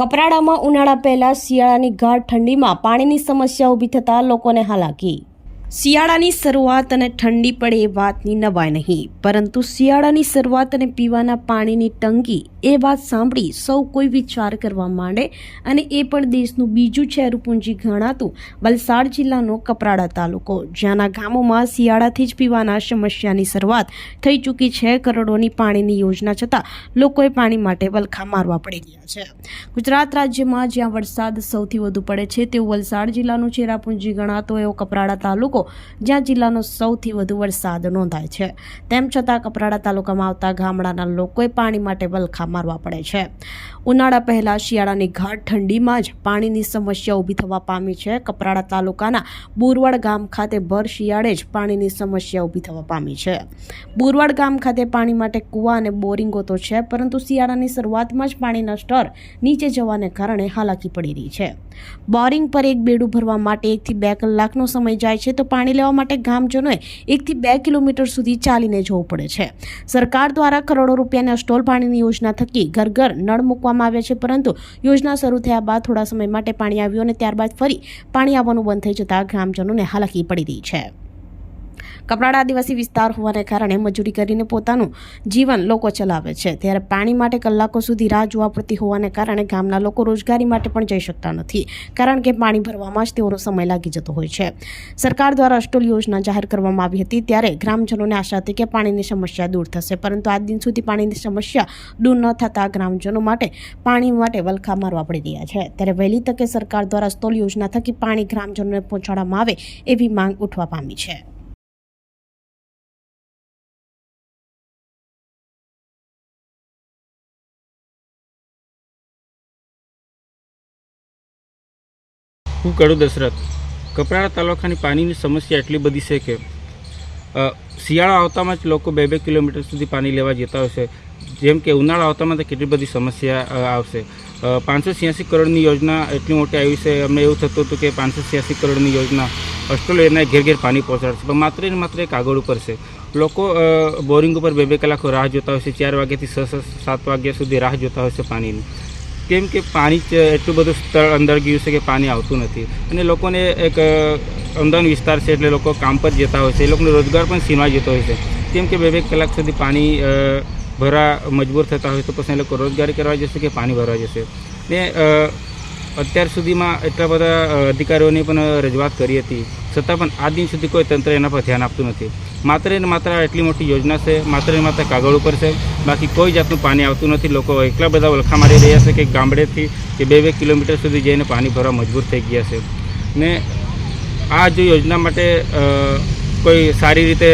કપરાડામાં ઉનાળા પહેલા શિયાળાની ગાઢ ઠંડીમાં પાણીની સમસ્યા ઊભી થતાં લોકોને હાલાકી. શિયાળાની શરૂઆત અને ઠંડી પડે એ વાતની નવાય નહીં. પરંતુ શિયાળાની શરૂઆત અને પીવાના પાણીની તંગી એ વાત સાંભળી સૌ કોઈ વિચાર કરવા માંડે અને એ પણ દેશનું બીજું ચેરુપુંજી ગણાતું વલસાડ જિલ્લાનો કપરાડા તાલુકો, જ્યાંના ગામોમાં શિયાળાથી જ પીવાના સમસ્યાની શરૂઆત થઈ ચૂકી છે કરોડોની પાણીની યોજના છતાં લોકોએ પાણી માટે વલખા મારવા પડી ગયા છે. ગુજરાત રાજ્યમાં જ્યાં વરસાદ સૌથી વધુ પડે છે તેવું વલસાડ જિલ્લાનું ચેરાપુંજી ગણાતો એવો કપરાડા તાલુકો જ્યાં જિલ્લાનો સૌથી વધુ વરસાદ નોંધાય છે. તેમ છતાં કપરાડા તાલુકામાં આવતા ગામડાના લોકોએ પાણી માટે વલખા મારવા પડે છે. ઉનાળા પહેલા શિયાળાની ઘાટ ઠંડીમાં જ પાણીની સમસ્યા ઊભી થવા પામી છે. કપરાડા તાલુકાના બુરવડ ગામ ખાતે ભર શિયાળે જ પાણીની સમસ્યા ઊભી થવા પામી છે. બુરવડ ગામ ખાતે પાણી માટે કૂવા અને બોરિંગો તો છે, પરંતુ શિયાળાની શરૂઆતમાં જ પાણીના સ્તર નીચે જવાને કારણે હાલાકી પડી રહી છે. બોરિંગ પર એક બેડું ભરવા માટે એકથી બે કલાકનો સમય જાય છે, તો પાણી લેવા માટે ગામજનોએ એકથી બે કિલોમીટર સુધી ચાલીને જવું પડે છે. સરકાર દ્વારા કરોડો રૂપિયાની અસ્ટોલ પાણીની યોજના થકી ઘર ઘર નળ મૂકવામાં આવ્યા છે, પરંતુ યોજના શરૂ થયા બાદ થોડા સમય માટે પાણી આવ્યું અને ત્યારબાદ ફરી પાણી આવવાનું બંધ થઈ જતાં ગ્રામજનોને હાલાકી પડી રહી છે. કપરાડા આદિવાસી વિસ્તાર હોવાને કારણે મજૂરી કરીને પોતાનું જીવન લોકો ચલાવે છે. ત્યારે પાણી માટે કલાકો સુધી રાહ જોવા પડતી હોવાને કારણે ગામના લોકો રોજગારી માટે પણ જઈ શકતા નથી. કારણ કે પાણી ભરવામાં જ તેઓનો સમય લાગી જતો હોય છે. સરકાર દ્વારા અસ્ટોલ યોજના જાહેર કરવામાં આવી હતી ત્યારે ગ્રામજનોને આશા હતી કે પાણીની સમસ્યા દૂર થશે. પરંતુ આજ દિન સુધી પાણીની સમસ્યા દૂર ન થતાં ગ્રામજનો માટે પાણી માટે વલખા મારવા પડી રહ્યા છે. ત્યારે વહેલી તકે સરકાર દ્વારા અસ્ટોલ યોજના થકી પાણી ગ્રામજનોને પહોંચાડવામાં આવે એવી માંગ ઉઠવા પામી છે. હું કડુ દશરથ. કપરાડા તાલુકાની પાણીની સમસ્યા એટલી બધી છે કે શિયાળા આવતામાં જ લોકો બે બે કિલોમીટર સુધી પાણી લેવા જતા હોય છે. જેમ કે ઉનાળા આવતામાં તો કેટલી બધી સમસ્યા આવશે. પાંચસો છ્યાસી કરોડની યોજના એટલી મોટી આવી છે. અમને એવું થતું હતું કે પાંચસો છ્યાસી કરોડની યોજના ઓસ્ટ્રેલિયાના ઘેર ઘેર પાણી પહોંચાડશે. પણ માત્ર ને માત્ર એક આગળ ઉપર છે. લોકો બોરિંગ ઉપર બે બે કલાકો રાહ જોતા હોય છે. ચાર વાગ્યાથી છ, સાત વાગ્યા સુધી રાહ જોતા હોય છે પાણીની. કેમ કે પાણી એટલું બધું સ્તર અંદર ગયું છે કે પાણી આવતું નથી. અને લોકોને એક અમદાવાદ વિસ્તાર છે એટલે લોકો કામ પર જતા હોય છે. એ લોકોનો રોજગાર પણ સીનવાઈ જતો હોય છે. કેમ કે બે બે કલાક સુધી પાણી ભરા મજબૂર થતા હોય તો પછી એ લોકો રોજગારી કરવા જશે કે પાણી ભરવા જશે? ને અત્યાર સુધીમાં એટલા બધા અધિકારીઓની પણ રજૂઆત કરી હતી. છતાં પણ આ દિન સુધી કોઈ તંત્ર એના પર ધ્યાન આપતું નથી. માત્ર ને માત્ર આટલી મોટી યોજના છે. માત્ર ને માત્ર કાગળ ઉપર છે. બાકી કોઈ જાતનું પાણી આવતું નથી. લોકો એટલા બધા વલખા મારી રહ્યા છે કે ગામડેથી કે બે બે કિલોમીટર સુધી જઈને પાણી ભરવા મજબૂર થઈ ગયા છે. ને આ જો યોજના માટે કોઈ સારી રીતે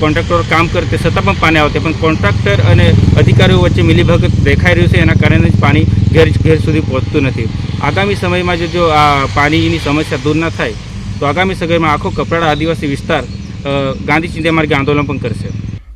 કોન્ટ્રાક્ટર કામ કરે તે છતાં પણ પાણી આવતે પણ કોન્ટ્રાક્ટર અને અધિકારીઓ વચ્ચે મિલીભગત દેખાઈ રહ્યું છે. એના કારણે જ પાણી ઘેર ઘેર સુધી પહોંચતું નથી. આગામી સમયમાં જો જો આ પાણીની સમસ્યા દૂર ન થાય, તો આગામી સમયમાં આખો કપરાડા આદિવાસી વિસ્તાર ગાંધી ચિંતા માર્ગે આંદોલન પણ કરશે.